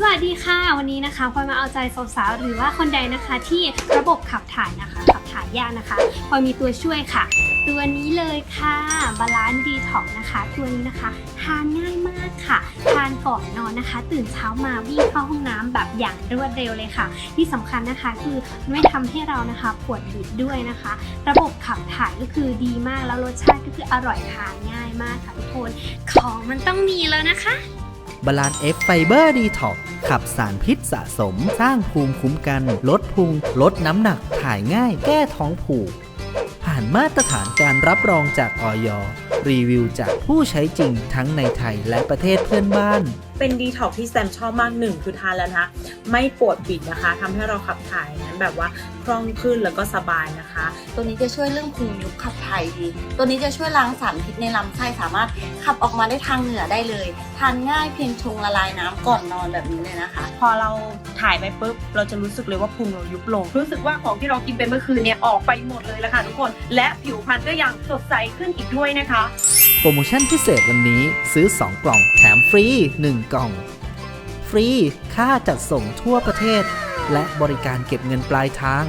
สวัสดีค่ะ วันนี้นะคะพลอยมาเอาใจสาวๆหรือว่าคนใดนะคะที่ระบบขับถ่ายนะคะ ขับถ่ายยากนะคะพลอยมีตัวช่วยค่ะ ตัวนี้เลยค่ะบาลานซ์ดีท็อกนะคะ ตัวนี้นะคะ ทานง่ายมากค่ะ ทานก่อนนอนนะคะ ตื่นเช้ามาวิ่งเข้าห้องน้ำแบบอย่างรวดเร็วเลยค่ะ ที่สำคัญนะคะคือไม่ทำให้เรานะคะปวดบิดด้วยนะคะ ระบบขับถ่ายก็คือดีมากแล้วรสชาติก็คืออร่อยทานง่ายมากค่ะทุกคนของมันต้องมีแล้วนะคะ บาลานเอฟไฟเบอร์ดีท็อกขับสารพิษสะสม สร้างภูมิคุ้มกัน ลดพุง ลดน้ำหนัก ถ่ายง่าย แก้ท้องผูก ผ่านมาตรฐานการรับรองจากออยรีวิวจากผู้ใช้จริงทั้งในไทยและประเทศเพื่อนบ้าน เป็นดีท็อกที่แซมชอบมากหนึ่งคือทานแล้วนะคะไม่ปวดบิดนะคะทำให้เราขับถ่ายนั้นแบบว่าคล่องขึ้นแล้วก็สบายนะคะ ตัวนี้จะช่วยเรื่องพุงยุบขับถ่ายดี ตัวนี้จะช่วยล้างสารพิษในลำไส้สามารถขับออกมาได้ทางเหนือได้เลย ทานง่ายเพียงชงละลายน้ำก่อนนอนแบบนี้เลยนะคะ พอเราถ่ายไปปุ๊บเราจะรู้สึกเลยว่าพุงเรายุบลง รู้สึกว่าของที่เรากินไปเมื่อคืนเนี่ยออกไปหมดเลยละค่ะทุกคน และผิวพรรณก็ยังสดใสขึ้นอีกด้วยนะคะ โปรโมชั่นพิเศษวันนี้ซื้อ 2 กล่องแถมฟรี 1 กล่อง ฟรี ค่าจัดส่งทั่วประเทศ และบริการเก็บเงินปลายทาง